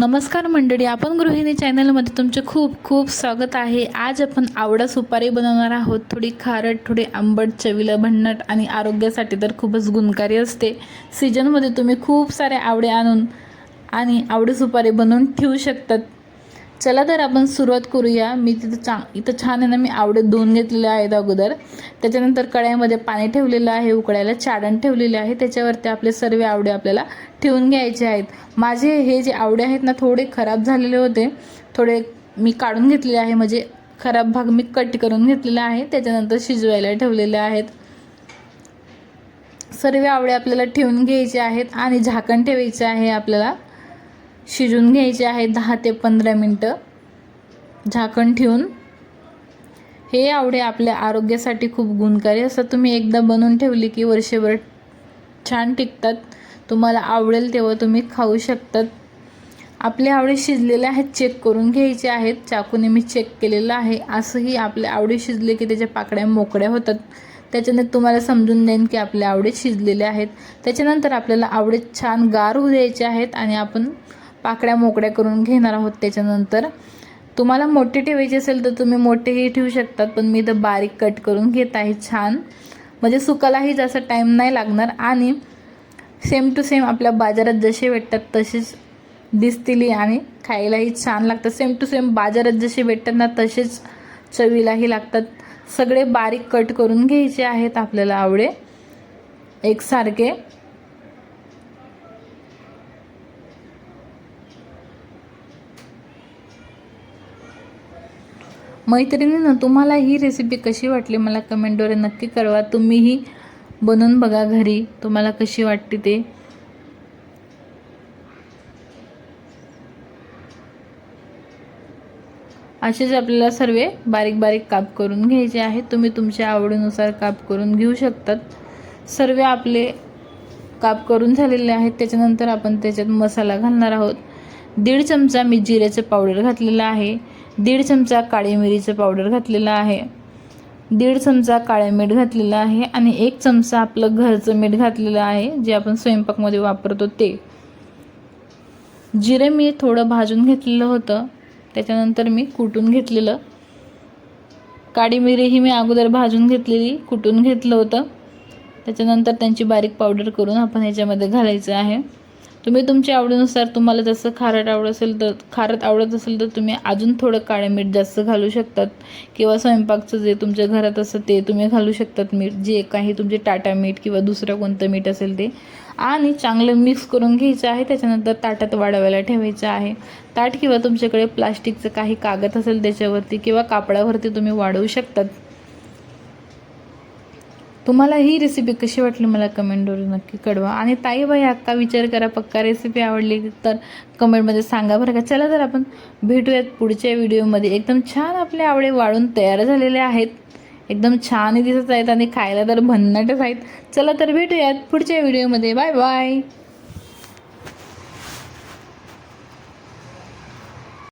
नमस्कार मंडळी आपण गृहिणी चॅनलमध्ये तुमचे खूप खूप स्वागत आहे. आज आपण आवडा सुपारी बनवणार आहोत. थोडी खारट थोडी आंबट चवीला भन्नट आणि आरोग्यासाठी तर खूपच गुणकारी असते. सीजनमध्ये तुम्ही खूप सारे आवडे आणून आणि आवडे सुपारी बनवून ठेवू शकतात. चला तर आपण सुरुवात करूया. मी तिथं चांग इथं छान आहे ना मी आवडे धुवून घेतलेले आहेत अगोदर. त्याच्यानंतर कढईमध्ये पाणी ठेवलेलं आहे उकळायला चाडण ठेवलेले आहे. त्याच्यावरती आपले सर्व आवडे आपल्याला ठेवून घ्यायचे आहेत. माझे हे जे आवडे आहेत ना थोडे खराब झालेले होते. थोडे मी काढून घेतलेले आहे म्हणजे खराब भाग मी कट करून घेतलेला आहे. त्याच्यानंतर शिजवायला ठेवलेले आहेत. सर्व आवडे आपल्याला ठेवून घ्यायचे आहेत आणि झाकण ठेवायचे आहे आपल्याला. शिजून घ्यायचे आहे दहा ते पंधरा मिनटं. झाकण ठेवून. हे आवडे आपल्या आरोग्यासाठी खूप गुणकारी. असतात तुम्ही एकदा बनवून ठेवली की वर्षभर छान टिकतात. तुम्हाला आवडेल तेव्हा तुम्ही खाऊ शकतात. आपले आवडे शिजलेले आहेत चेक करून घ्यायचे आहेत. चाकूने मी चेक केलेलं आहे. असंही आपले आवडे शिजले की त्याच्या पाकड्या मोकळ्या होतात. त्याच्याने तुम्हाला समजून देईन की आपले आवडे शिजलेले आहेत. त्याच्यानंतर आपल्याला आवडे छान गार होऊ द्यायचे आहेत आणि आपण पाकड्या मोकड्या करून घेणार आहोत त्याच्यानंतर. तुम्हाला मोठे ठेवायचे असेल तर तुम्ही मोठेही ठेवू शकतात पण मी तर बारीक कट करून घेत आहे छान. म्हणजे सुकालाही जास्त टाईम नाही लागणार आणि सेम टू सेम आपल्या बाजारात जसे भेटतात तसेच दिसतील आणि खायलाही छान लागतात. सेम टू सेम बाजारात जसे भेटतात ना तसेच चवीलाही लागतात. सगळे बारीक कट करून घ्यायचे आहेत आपल्याला आवडे. एकसारखे. मैत्रिणीनं तुम्हाला ही रेसिपी कशी वाटली मला कमेंटद्वारे नक्की कळवा. तुम्हीही बनवून बघा घरी. तुम्हाला कशी वाटते ते. असेच आपल्याला सर्व बारीक बारीक काप करून घ्यायचे आहेत. तुम्ही तुमच्या आवडीनुसार काप करून घेऊ शकतात. सर्व आपले काप करून झालेले आहेत. त्याच्यानंतर आपण त्याच्यात मसाला घालणार आहोत. दीड चमचा मी जिऱ्याचं पावडर घातलेलं आहे. दीड चमचा काळी मिरीचं पावडर घातलेलं आहे. दीड चमचा काळे मीठ घातलेलं आहे आणि एक चमचा आपलं घरचं मीठ घातलेलं आहे जे आपण स्वयंपाकमध्ये वापरतो ते. जिरे मी थोडं भाजून घेतलेलं होतं. त्याच्यानंतर मी कुटून घेतलेलं. काळी मिरी ही मी अगोदर भाजून घेतलेली कुटून घेतलं होतं. त्याच्यानंतर त्यांची बारीक पावडर करून आपण ह्याच्यामध्ये घालायचं आहे. तुम्ही तुमच्या आवडीनुसार तुम्हाला जसं खारट आवडत असेल तर खारट आवडत असेल तर तुम्ही अजून थोडं काळे मीठ जास्त घालू शकतात. किंवा स्वयंपाकचं जे तुमच्या घरात असतं ते तुम्ही घालू शकतात मीठ. जे काही तुमचे टाटा मीठ किंवा दुसरं कोणतं मीठ असेल ते. आणि चांगलं मिक्स करून घ्यायचं आहे. त्याच्यानंतर ताटात वाढवायला ठेवायचं आहे. ताट किंवा तुमच्याकडे प्लास्टिकचं काही कागद असेल त्याच्यावरती किंवा कापडावरती तुम्ही वाढवू शकतात. तुम्हाला ही रेसिपी कशी वाटली मला कमेंटवर नक्की कळवा. आणि ताई बाई अक्का विचार करा पक्का रेसिपी आवडली तर कमेंटमध्ये सांगा बरं का. चला तर आपण भेटूयात पुढच्या व्हिडिओमध्ये एकदम छान आपले आवडे वाळून तयार झालेले आहेत. एकदम छानही दिसत आहेत आणि खायला तर भन्नाटच आहेत. चला तर भेटूयात पुढच्या व्हिडिओमध्ये बाय बाय